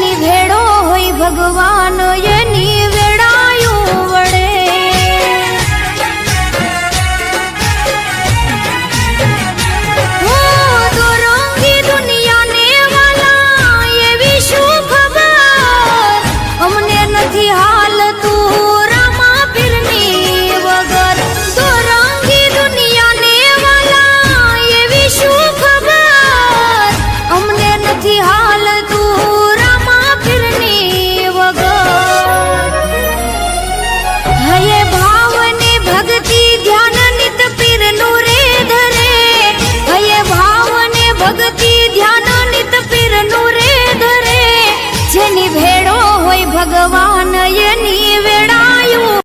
ની ભેડો હોય ભગવાન, એની વેડાયું વડે દુનિયાને વાલા, એવી શું ખબર? અમને નથી હાલ તું ધ્યાન નિત પીરનું રે ઘરે જેની ભેળો હોય ભગવાન એની વેળો